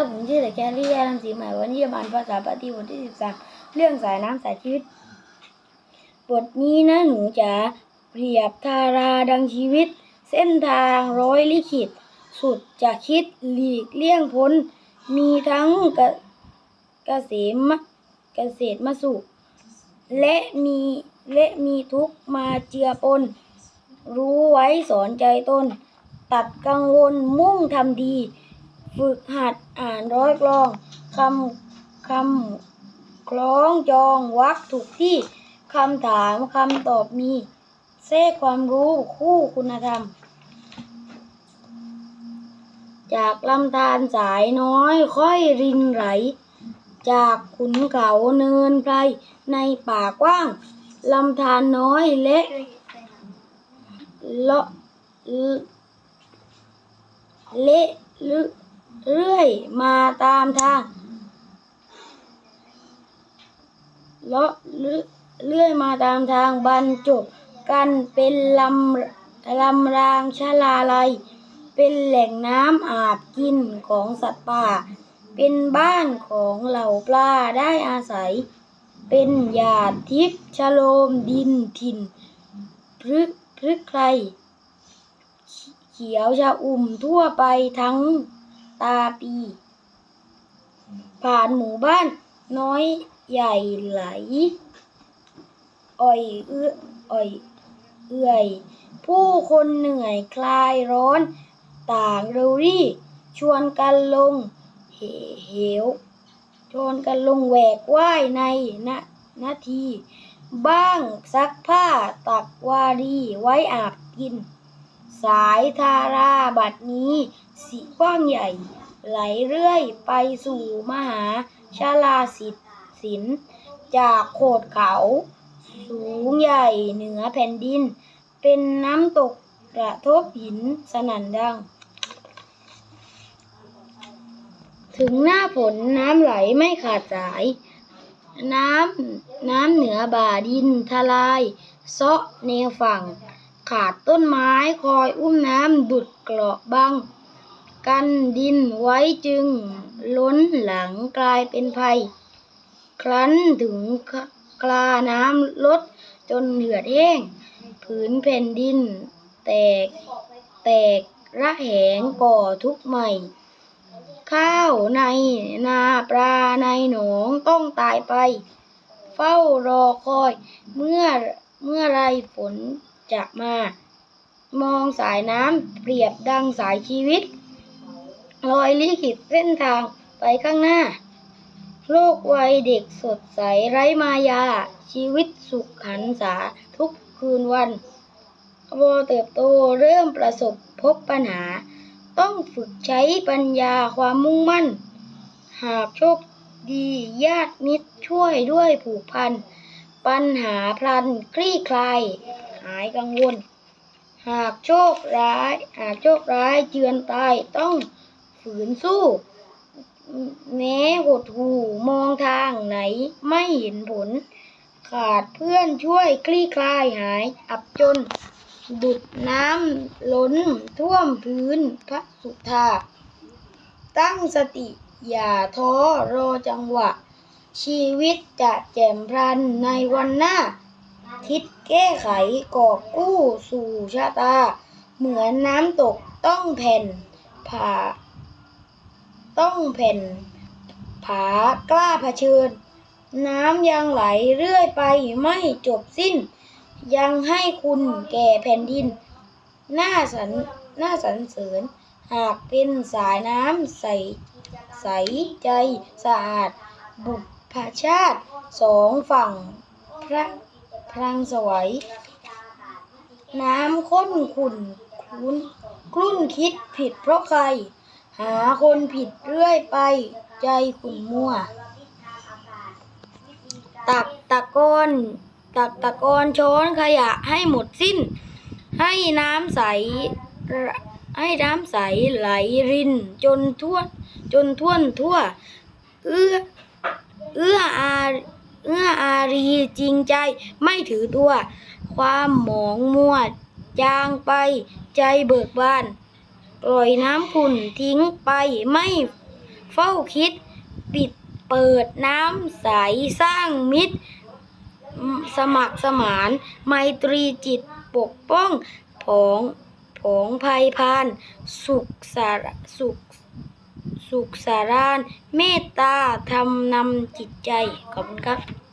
ครับผมชื่อแต่แคลรี่ยาลังสีใหม่วันนี้จะมาอ่านภาษาปฏิบทที่สิบสามเรื่องสายน้ำสายชีวิต บทนี้นะหนูจะเปรียบทาราดังชีวิต เส้นทางร้อยลิขิต สุดจะคิดหลีกเลี่ยงพ้น มีทั้งกเกษมเกษตรมาสุขและมีและมีทุกมาเจือปน รู้ไว้สอนใจตน ตัดกังวลมุ่งทำดี ฝึกหัดอ่านร้อยกลองคำคำคล้องจองวักถูกที่คำถามคำตอบมีแทรกความรู้คู่คุณธรรม จากลำธารสายน้อยค่อยรินไหล จากขุนเขาเนินไพรในป่ากว้างลำธารน้อยและเลาะเละลึ เรื่อยมาตามทางเลาะเรื่อยมาตามทางบรรจบกันเป็นลำลำรางชลาลัย เป็นแหล่งน้ำอาบกินของสัตว์ป่า เป็นบ้านของเหล่าปลาได้อาศัย เป็นหยาดทิพย์ชโลมดินถิ่นพฤกพฤกใครเขียวชะอุ่มทั่วไปทั้ง ตาปี ผ่านหมู่บ้าน น้อยใหญ่ไหล อ่อยเอื้ออ่อยเอื่อย ผู้คนเหนื่อยคลายร้อน ต่างเรวรี่ ชวนกันลงเหเหวชวนกันลงแหวกว่ายในนานาที บ้างซักผ้าตักวารีไว้อาบกิน สายทาราบัดนี้สีกว้างใหญ่ ไหลเรื่อยไปสู่มหาชาลาสิทธิ์สิน จากโขดเขา สูงใหญ่เหนือแผ่นดิน เป็นน้ำตกกระทบหินสนั่นดัง ถึงหน้าฝนน้ำไหลไม่ขาดสาย น้ำน้ำเหนือบ่าดินทลาย เซาะแนวฝั่ง ขาดต้นไม้คอยอุ้มน้ำดุดเกราะบัง กันดินไว้จึงล้นหลังกลายเป็นภัย ครั้นถึงกลาน้ำลดจนเหือดแห้ง ผืนแผ่นดิน แตกแตกระแหงก่อทุกข์ใหม่ ข้าวในนาปลาในหนองต้องตายไป เฝ้ารอคอยเมื่อเมื่อไรฝน จะมา มองสายน้ำเปรียบดังสายชีวิตรอยลิขิตเส้นทางไปข้างหน้า โลกวัยเด็กสดใสไร้มายา ชีวิตสุขหันษาทุกคืนวันพอเติบโตเริ่มประสบพบปัญหา ต้องฝึกใช้ปัญญาความมุ่งมั่น หากโชคดีญาติมิตรช่วยด้วยผูกพัน ปัญหาพลันคลี่คลายายกังวล หากโชคร้าย หากโชคร้ายเจือนตายต้องฝืนสู้ แม้หดหูมองทางไหนไม่เห็นผล ขาดเพื่อนช่วยคลี่คลายหายอับจนดุดน้ำล้นท่วมพื้นพระสุธา ตั้งสติอย่าท้อรอจังหวะ ชีวิตจะแจ่มพลันในวันหน้า คิดแก้ไขกอบกู้สู่ชะตา เหมือนน้ำตกต้องแผ่นผาต้องแผ่นผากล้าเผชิญ น้ำยังไหลเรื่อยไปไม่จบสิ้น ยังให้คุณแก่แผ่นดิน หน้าสันหน้าสรรเสริญ หากเป็นสายน้ำใสใสใจสะอาด บุพชาติสองฝั่งพระ พรังสวัยน้ำข้นขุ่นคุ้นกลุ้นคิดผิดเพราะใคร หาคนผิดเรื่อยไป ใจขุ่นมัว ตักตะกอนตักตะกอนช้อนขยะให้หมดสิ้น ให้น้ำใสให้น้ำใสไหลริน จนท่วจนท่วนทั่ว เอื้อเอื้ออา เอื้ออารีจริงใจไม่ถือตัว ความหมองมัวจางไปใจเบิกบาน ปล่อยน้ำขุ่นทิ้งไปไม่เฝ้าคิด ปิดเปิดน้ำใสสร้างมิตร สมัครสมานไมตรีจิตปกป้องผองผองภัยพาน สุขสารสุข สุขสาราน เมตตาทำนำจิตใจ ขอบคุณครับ